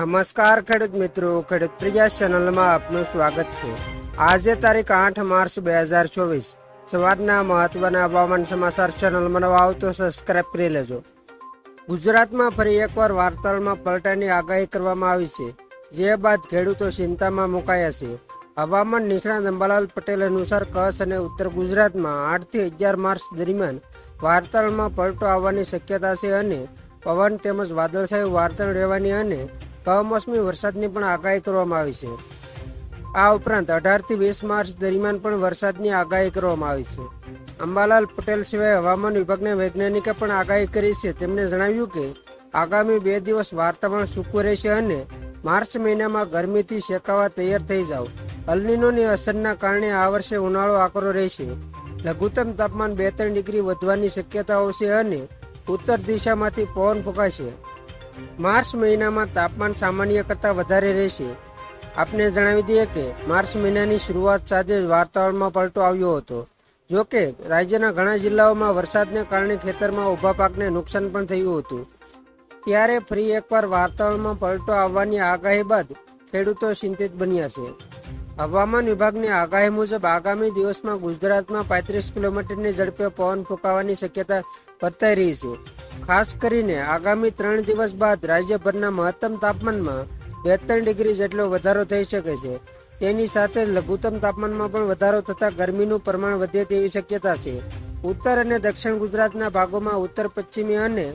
નમસ્કાર, ખેડૂત મિત્રો. ખેડૂત પ્રિયા ચેનલમાં આપનું સ્વાગત છે. આજે તારીખ આઠ માર્ચ બે હજાર ચોવીસ. સવારના મહત્વના હવામાન સમાચાર ચેનલમાં આવો તો સબસ્ક્રાઇબ કરી લેજો. ગુજરાતમાં ફરી એકવાર વાર્તાળમાં પલટાની આગાહી કરવામાં આવી છે. જે બાદ ખેડૂતો ચિંતામાં મુકાયા છે. હવામાન નિષ્ણાત અંબાલાલ પટેલ અનુસાર કચ્છ અને ઉત્તર ગુજરાતમાં આઠથી અગિયાર માર્ચ દરમિયાન વાર્તાળમાં પલટો આવવાની શક્યતા છે અને પવન તેમજ વાદળછાયું વાર્તાળ રહેવાની અને કમોસમી વરસાદની પણ આગાહી કરવામાં આવી છે. આ ઉપરાંત અઢારથી વીસ માર્ચ દરમિયાન પણ વરસાદની આગાહી કરવામાં આવી છે. અંબાલાલ પટેલ સિવાય હવામાન વિભાગના વૈજ્ઞાનિકે પણ આગાહી કરી છે. તેમણે જણાવ્યું કે, આગામી બે દિવસ વાતાવરણ સૂકું રહેશે અને માર્ચ મહિનામાં ગરમીથી શેકાવા તૈયાર થઈ જાવ અલ્નિનોની અસરના કારણે આ વર્ષે ઉનાળો આકરો રહેશે. લઘુત્તમ તાપમાન બે ત્રણ ડિગ્રી વધવાની શક્યતાઓ છે અને ઉત્તર દિશામાંથી પવન ફૂંકાશે. માર્ચ મહિનામાં તાપમાન સામાન્ય કરતાં વધારે રહેશે. આપને જણાવી દઈએ કે માર્ચ મહિનાની શરૂઆત સાથે જ વાતાવરણમાં પલટો આવ્યો હતો. જો કે રાજ્યના ઘણા જિલ્લાઓમાં વરસાદને કારણે ખેતરમાં ઊભા પાકને નુકસાન પણ થયું હતું. ત્યારે ફરી એકવાર વાતાવરણમાં પલટો આવવાની આગાહી બાદ ખેડૂતો ચિંતિત બન્યા છે. હવામાન વિભાગની આગાહી મુજબ આગામી દિવસમાં ગુજરાતમાં પાંત્રીસ કિલોમીટરની ઝડપે પવન ફૂંકાવાની શક્યતા વર્તાઈ રહી છે. ખાસ કરીને આગામી ત્રણ દિવસ બાદ રાજ્યભરના મહત્તમ તાપમાનમાં બે ડિગ્રી જેટલો વધારો થઈ શકે છે. તેની સાથે લઘુત્તમ તાપમાનમાં પણ વધારો થતાં ગરમીનું પ્રમાણ વધે તેવી શક્યતા છે. ઉત્તર અને દક્ષિણ ગુજરાતના ભાગોમાં ઉત્તર પશ્ચિમી અને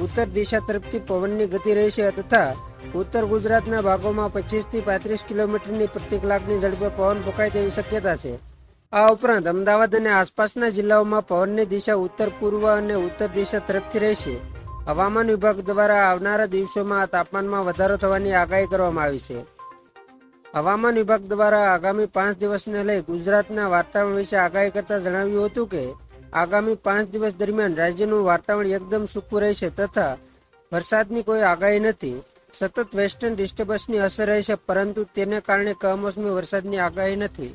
ઉત્તર દિશા તરફથી પવનની ગતિ રહેશે તથા ઉત્તર ગુજરાતના ભાગોમાં પચીસથી પાંત્રીસ કિલોમીટરની પ્રતિ કલાકની ઝડપે પવન ફૂંકાય તેવી શક્યતા છે. આ ઉપરાંત અમદાવાદ અને આસપાસના જિલ્લાઓમાં પવનની દિશા ઉત્તર પૂર્વ અને ઉત્તર દિશા તરફથી રહેશે. હવામાન વિભાગ દ્વારા આવનારા દિવસોમાં તાપમાનમાં વધારો થવાની આગાહી કરવામાં આવી છે. હવામાન વિભાગ દ્વારા આગામી પાંચ દિવસને લઈ ગુજરાતના વાતાવરણ વિશે આગાહી કરતા જણાવ્યું હતું કે, આગામી પાંચ દિવસ દરમિયાન રાજ્યનું વાતાવરણ એકદમ સૂકું રહેશે તથા વરસાદની કોઈ આગાહી નથી. સતત વેસ્ટર્ન ડિસ્ટર્બન્સની અસર રહેશે, પરંતુ તેને કારણે કમોસમી વરસાદની આગાહી નથી.